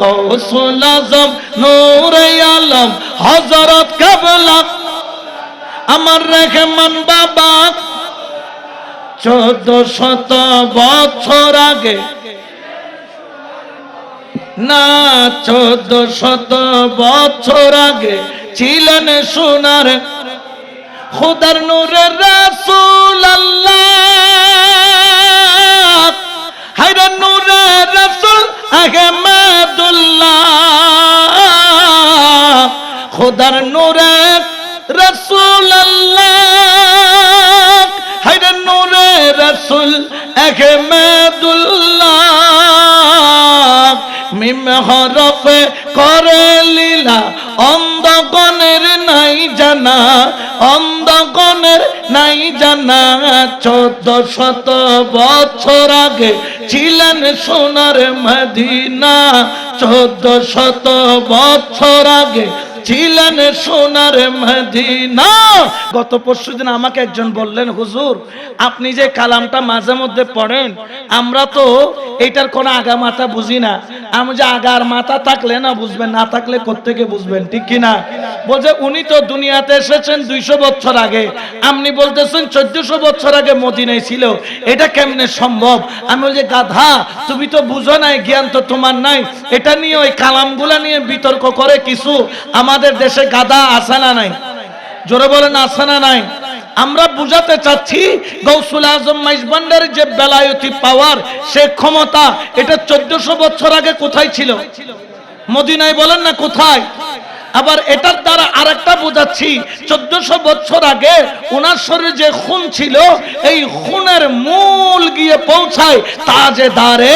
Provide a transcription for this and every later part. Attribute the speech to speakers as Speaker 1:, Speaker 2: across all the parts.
Speaker 1: গৌসুল আজম, নূরে আলম কাবলা, আমার বাবা। চোদ্দ শত বছর আগে, না, চোদ্দ শত বছর আগে ছিলেন সোনার, খুদার নূরের আল্লাহ খুদার নূরের রাসূল হায়রা নূরের রাসূল আহমদুল্লাহ মিম হরফে করে লীলা অন্ধগণের নাই জানা অন্ধগণের নাই জানা। চোদ্দ শত বছর আগে ছিলেন সোনার মদিনা। চোদ্দ শত বছর আগে ছিলেন সোনার মদিনা। গত পরশু দিন আমাকে একজন বললেন, হুজুর, আপনি যে কালামটা মাঝে মধ্যে পড়েন, আমরা তো এটার কোনো আগা মাথা বুঝি না। আমি যে আগার মাথা থাকলে না বুঝবেন, না থাকলে কোত্থেকে বুঝবেন, ঠিক কি না? বলছে, উনি তো দুনিয়াতে এসেছেন দুইশো বছর আগে। আপনি বলতেছেন চোদ্দশো বছর আগে মদিনায় ছিল। এটা কেমনে সম্ভব? আমি বলছি, গাধা, তুমি তো বুঝো নাই, জ্ঞান তো তোমার নাই। এটা নিয়ে ওই কালামগুলা নিয়ে বিতর্ক করে কিছু। আমাদের দেশে গাধা আসে না নাই? জোরে বলেন আসে না নাই? আমরা বুঝাতে চাচ্ছি গৌসুল আজম মাইজবান্ডার যে বেলায়তি পাওয়ার সে ক্ষমতা, এটা চোদ্দশো বছর আগে কোথায় ছিল? মদিনায় বলেন না কোথায়? আবার এটার দ্বারা আরেকটা বোঝাচ্ছি, চোদ্দশো বছর আগে ওনার শরীরে যে খুন ছিল, এই খুনের মূল গিয়ে পৌঁছায় তাজে দারে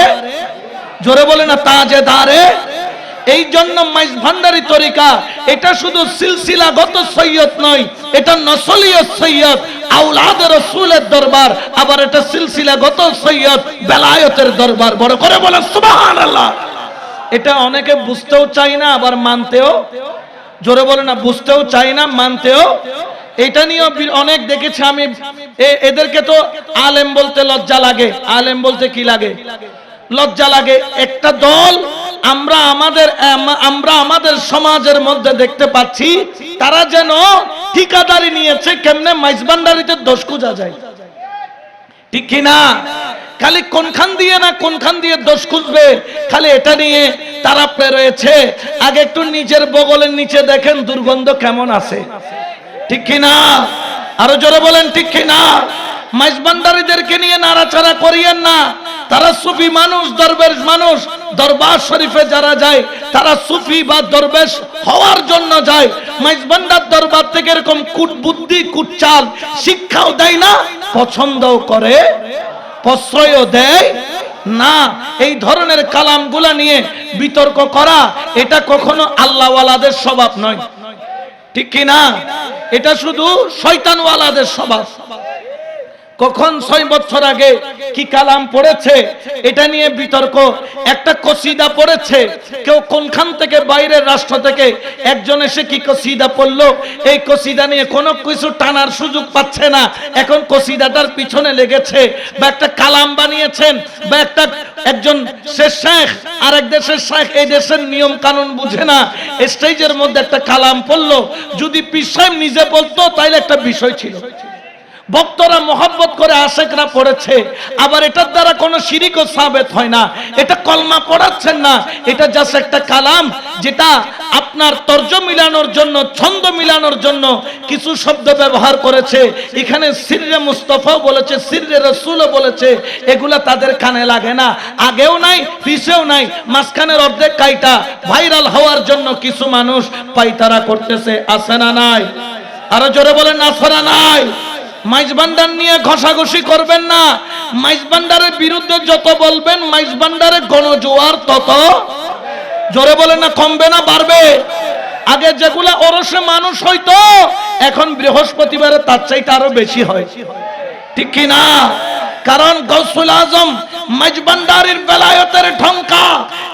Speaker 1: জোরে বলে না তাজে দারে এই জন্য মাইজ ভান্ডারি তরিকা, এটা শুধু সিলসিলাগত সৈয়দ নয়, এটা নসলীয় সৈয়দ আউলাদের রসুলের দরবার, আবার এটা সিলসিলাগত সৈয়দ, বেলায়তের দরবার। বড় করে বলে এটা অনেকে বুঝতেও চাই না, আবার মানতেও, জোরে বলে না, বুঝতেও চাই না, মানতেও। এটা নিয়েও বি- অনেক দেখেছি আমি এদেরকে তো আলেম বলতে লজ্জা লাগে। আলেম বলতে কি লাগে? লজ্জা লাগে। একটা দল আমরা আমাদের আমরা আমাদের সমাজের মধ্যে দেখতে পাচ্ছি, তারা যেন ঠিকাদারি নিয়েছে, কেমনে মাইজবান্ডারিতে দোষ খুঁজা যায়। ঠিক কি না? খালি কোনখান দিয়ে না কোনখান দিয়ে দোষ খুঁজবে, খালি এটা নিয়ে তারা পেরোয়েছে আগে একটু নিজের বগলের নিচে দেখেন দুর্গন্ধ কেমন আছে। ঠিক কি না? আরও জোরে বলেন, ঠিক কি না? মাইজবান্ডারিদেরকে নিয়ে নাড়াচাড়া করিয়েন না। তারা সুফি মানুষ, দরবেশ মানুষ, দরবার শরীফে যারা যায়, তারা সুফি বা দরবেশ হওয়ার জন্য যায়। মাইজবান্ডার দরবার থেকে এরকম কুট বুদ্ধি কুটচাল শিক্ষাও দেয় না, পছন্দও করে, প্রশ্রয়ও দেয় না। এই ধরনের কালামগুলা নিয়ে বিতর্ক করা, এটা কখনো আল্লাহওয়ালাদের স্বভাব নয়। ঠিক কি না এটা শুধু শয়তানওয়ালাদের স্বভাব। কখন ছয় বছর আগে কি কালাম পড়েছে, এটা নিয়ে বিতর্ক। একটা কসিদা পড়েছে, কেউ কোনখান থেকে, বাইরের রাষ্ট্র থেকে, একজন এসে কি কসিদা পড়ল? এই কসিদা নিয়ে কোনো কিছু টানার সুযোগ পাচ্ছে না। এখন কসিদাটার পিছনে লেগেছে, বা একটা কালাম বানিয়েছেন, বা একটা একজন সে শেখ আর এক দেশের শেখ এই দেশের নিয়ম কানুন বুঝে না। স্টেজের মধ্যে একটা কালাম পড়ল, যদি পিসাইম নিজে বলতো, তাইলে একটা বিষয় ছিল। ভক্তরা মোহাব্বত করে আশেকরা পড়েছে। আবার এটার দ্বারা কোনো শিরিকও সাবেত হয় না। এটা কলমা পড়াচ্ছেন না। এটা জাস্ট একটা কালাম যেটা আপনার তর্জ মিলানোর জন্য, ছন্দ মিলানোর জন্য কিছু শব্দ ব্যবহার করেছে। এখানে সিররে মুস্তফাও বলেছে, সিররে রসুলও বলেছে, এগুলা তাদের কানে লাগে না। আগেও নাই, পিছেও নাই, মাঝখানের অর্ধেক কাইটা ভাইরাল হওয়ার জন্য কিছু মানুষ পাইতারা করতেছে। আছে না নাই? আরও জোরে বলেন, আছে না নাই? মাইজবান্ডার নিয়ে ঘষাঘষি করবেন না। মাইজবান্ডারের বিরুদ্ধে যত বলবেন, মাইজবান্ডারে গণজোয়ার তত জোরে বলেন না, কমবে না, বাড়বে। আগে যেগুলা ওরসে মানুষ হইতো, এখন বৃহস্পতিবারে তার চাইতে আরও বেশি হয়। ঠিক কি না? কারণ গৌসুল আজম মাইজবান্ডারির বেলায়তের ঢঙ্কা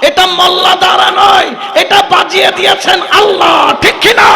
Speaker 1: এটা মোল্লা দ্বারা নয়, এটা বাজিয়ে দিয়েছেন আল্লাহ, ঠিক কি না?